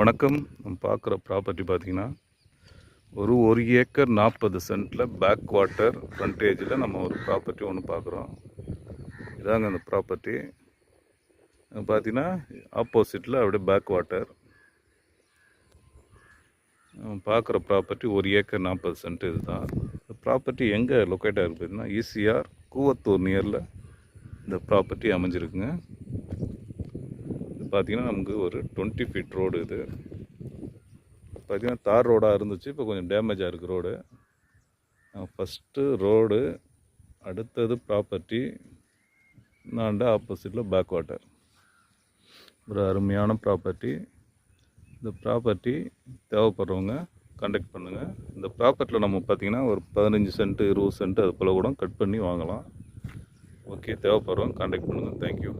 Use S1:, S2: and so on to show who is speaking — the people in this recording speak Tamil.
S1: வணக்கம். நம்ம பார்க்குற ப்ராப்பர்ட்டி பார்த்தீங்கன்னா ஒரு ஒரு ஏக்கர் நாற்பது சென்ட்டில் பேக் வாட்டர் ஃப்ரண்டேஜில் நம்ம ஒரு ப்ராப்பர்ட்டி ஒன்று பார்க்குறோம். இதாங்க அந்த ப்ராப்பர்ட்டி பார்த்திங்கன்னா ஆப்போசிட்டில் அப்படியே பேக் வாட்டர் பார்க்குற ப்ராப்பர்ட்டி ஒரு ஏக்கர் நாற்பது சென்ட் இதுதான். இந்த ப்ராப்பர்ட்டி எங்கே லொக்கேட் பார்த்தீங்கன்னா ஈசிஆர் கூவத்தூர் நியரில் இந்த ப்ராப்பர்ட்டி அமைஞ்சிருக்குங்க. பார்த்திங்கன்னா நமக்கு ஒரு டுவெண்ட்டி ஃபீட் ரோடு இது. பார்த்தீங்கன்னா தார் ரோடாக இருந்துச்சு. இப்போ கொஞ்சம் டேமேஜாக இருக்குது ரோடு ஃபஸ்ட்டு ரோடு அடுத்தது ப்ராப்பர்ட்டி நாண்ட ஆப்போசிட்டில் பேக் வாட்டர் ஒரு அருமையான ப்ராப்பர்ட்டி இந்த ப்ராப்பர்ட்டி தேவைப்படுறவங்க கண்டக்ட் பண்ணுங்கள் இந்த ப்ராப்பர்ட்டியில் நம்ம பார்த்தீங்கன்னா ஒரு பதினஞ்சு சென்ட்டு இருபது சென்ட்டு அது போல் கூட கட் பண்ணி வாங்கலாம். ஓகே தேவைப்படுறவங்க கான்டாக்ட் பண்ணுங்கள் தேங்க்யூ